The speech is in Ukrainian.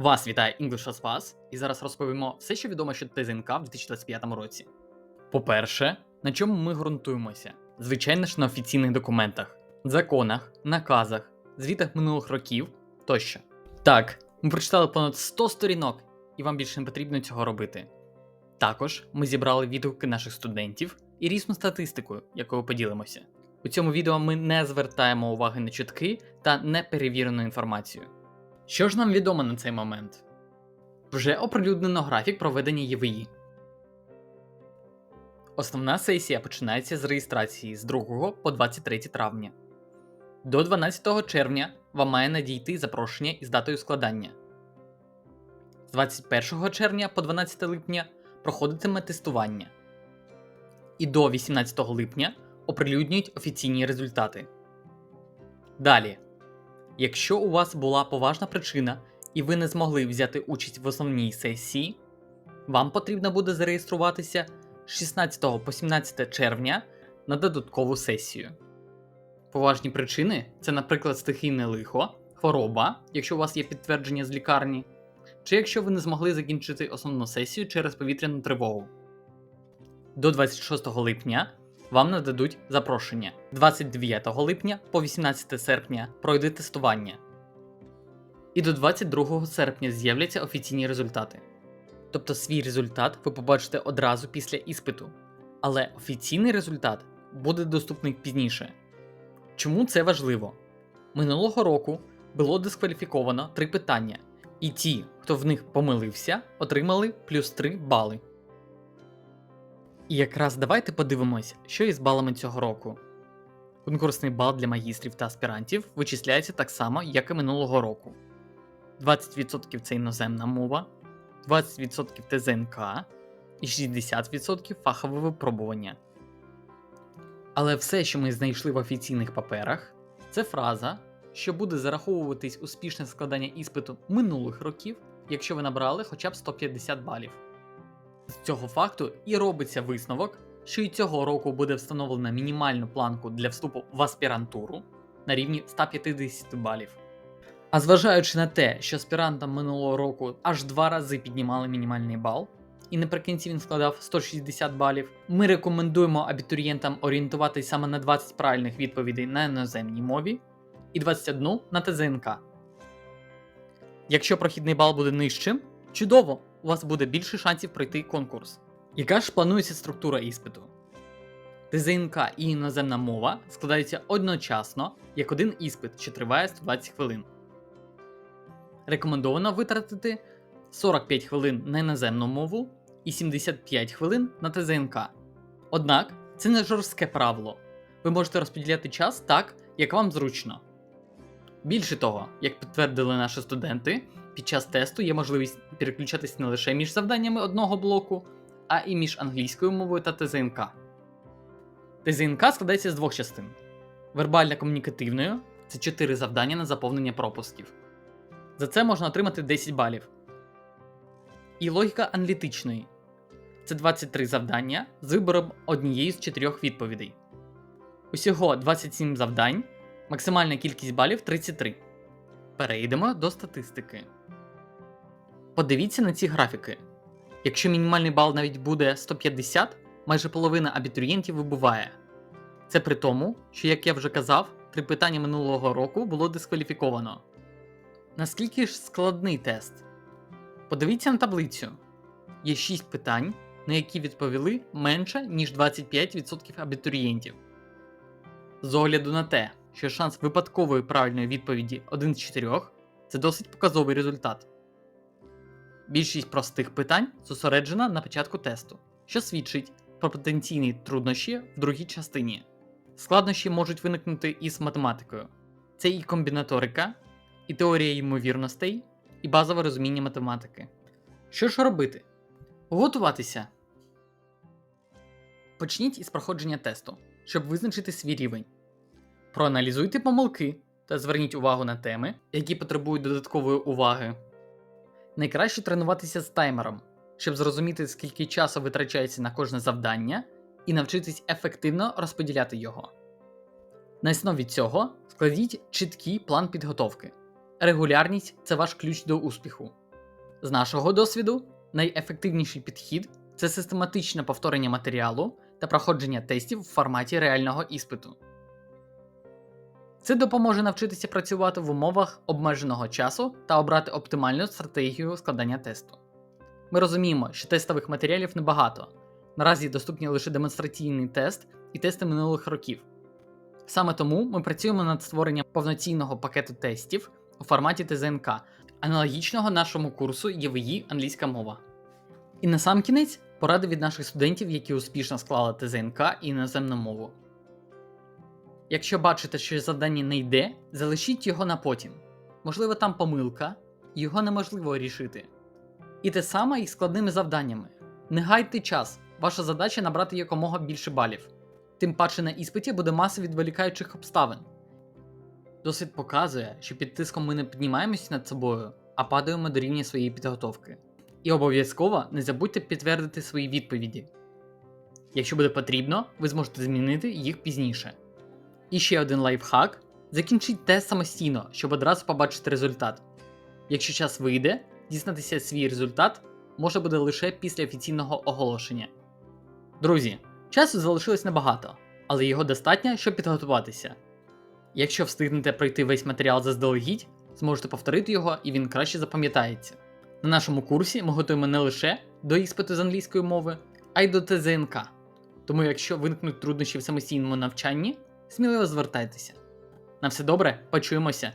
Вас вітає English as Вас, і зараз розповімо все, що відомо щодо ТЗНК в 2025 році. По-перше, на чому ми ґрунтуємося? Звичайно ж на офіційних документах, законах, наказах, звітах минулих років тощо. Так, ми прочитали понад 100 сторінок, і вам більше не потрібно цього робити. Також ми зібрали відгуки наших студентів і різну статистику, якою поділимося. У цьому відео ми не звертаємо уваги на чутки та неперевірену інформацію. Що ж нам відомо на цей момент? Вже оприлюднено графік проведення ЄВІ. Основна сесія починається з реєстрації з 2 по 23 травня. До 12 червня вам має надійти запрошення із датою складання. З 21 червня по 12 липня проходитиме тестування. І до 18 липня оприлюднюють офіційні результати. Далі. Якщо у вас була поважна причина і ви не змогли взяти участь в основній сесії, вам потрібно буде зареєструватися з 16 по 17 червня на додаткову сесію. Поважні причини це, наприклад, стихійне лихо, хвороба, якщо у вас є підтвердження з лікарні, чи якщо ви не змогли закінчити основну сесію через повітряну тривогу. До 26 липня вам нададуть запрошення. 29 липня по 18 серпня пройде тестування. І до 22 серпня з'являться офіційні результати. Тобто свій результат ви побачите одразу після іспиту. Але офіційний результат буде доступний пізніше. Чому це важливо? Минулого року було дискваліфіковано три питання, і ті, хто в них помилився, отримали плюс 3 бали. І якраз давайте подивимось, що із балами цього року. Конкурсний бал для магістрів та аспірантів вичисляється так само, як і минулого року. 20% це іноземна мова, 20% ТЗНК і 60% фахове випробування. Але все, що ми знайшли в офіційних паперах, це фраза, що буде зараховуватись успішне складання іспиту минулих років, якщо ви набрали хоча б 150 балів. З цього факту і робиться висновок, що і цього року буде встановлена мінімальну планку для вступу в аспірантуру на рівні 150 балів. А зважаючи на те, що аспірантам минулого року аж два рази піднімали мінімальний бал, і наприкінці він складав 160 балів, ми рекомендуємо абітурієнтам орієнтуватись саме на 20 правильних відповідей на іноземній мові і 21 на ТЗНК. Якщо прохідний бал буде нижчим, чудово! У вас буде більше шансів пройти конкурс. Яка ж планується структура іспиту? ТЗНК і іноземна мова складаються одночасно як один іспит, що триває 120 хвилин. Рекомендовано витратити 45 хвилин на іноземну мову і 75 хвилин на ТЗНК. Однак це не жорстке правило. Ви можете розподіляти час так, як вам зручно. Більше того, як підтвердили наші студенти, під час тесту є можливість переключатись не лише між завданнями одного блоку, а і між англійською мовою та ТЗНК. ТЗНК складається з двох частин: вербально-комунікативною це 4 завдання на заповнення пропусків. За це можна отримати 10 балів. І логіка аналітичної це 23 завдання з вибором однієї з чотирьох відповідей. Усього 27 завдань, максимальна кількість балів 33. Перейдемо до статистики. Подивіться на ці графіки. Якщо мінімальний бал навіть буде 150, майже половина абітурієнтів вибуває. Це при тому, що, як я вже казав, три питання минулого року було дискваліфіковано. Наскільки ж складний тест? Подивіться на таблицю. Є 6 питань, на які відповіли менше, ніж 25% абітурієнтів. З огляду на те, що шанс випадкової правильної відповіді 1 з 4 це досить показовий результат. Більшість простих питань зосереджена на початку тесту, що свідчить про потенційні труднощі в другій частині. Складнощі можуть виникнути із математикою. Це і комбінаторика, і теорія ймовірностей, і базове розуміння математики. Що ж робити? Готуватися. Почніть із проходження тесту, щоб визначити свій рівень. Проаналізуйте помилки та зверніть увагу на теми, які потребують додаткової уваги. Найкраще тренуватися з таймером, щоб зрозуміти, скільки часу витрачається на кожне завдання, і навчитись ефективно розподіляти його. На основі цього складіть чіткий план підготовки. Регулярність це ваш ключ до успіху. З нашого досвіду, найефективніший підхід це систематичне повторення матеріалу та проходження тестів в форматі реального іспиту. Це допоможе навчитися працювати в умовах обмеженого часу та обрати оптимальну стратегію складання тесту. Ми розуміємо, що тестових матеріалів небагато. Наразі доступні лише демонстраційний тест і тести минулих років. Саме тому ми працюємо над створенням повноцінного пакету тестів у форматі ТЗНК, аналогічного нашому курсу ЄВІ англійська мова. І на сам кінець поради від наших студентів, які успішно склали ТЗНК і іноземну мову. Якщо бачите, що завдання не йде, залишіть його на потім. Можливо, там помилка, його неможливо рішити. І те саме і складними завданнями. Не гайте час, ваша задача набрати якомога більше балів. Тим паче на іспиті буде маса відволікаючих обставин. Досвід показує, що під тиском ми не піднімаємось над собою, а падаємо до рівня своєї підготовки. І обов'язково не забудьте підтвердити свої відповіді. Якщо буде потрібно, ви зможете змінити їх пізніше. І ще один лайфхак: закінчіть тест самостійно, щоб одразу побачити результат. Якщо час вийде, дізнатися свій результат може буде лише після офіційного оголошення. Друзі, часу залишилось небагато, але його достатньо, щоб підготуватися. Якщо встигнете пройти весь матеріал заздалегідь, зможете повторити його і він краще запам'ятається. На нашому курсі ми готуємо не лише до іспиту з англійської мови, а й до ТЗНК. Тому, якщо виникнуть труднощі в самостійному навчанні, сміливо звертайтеся. На все добре, почуємося!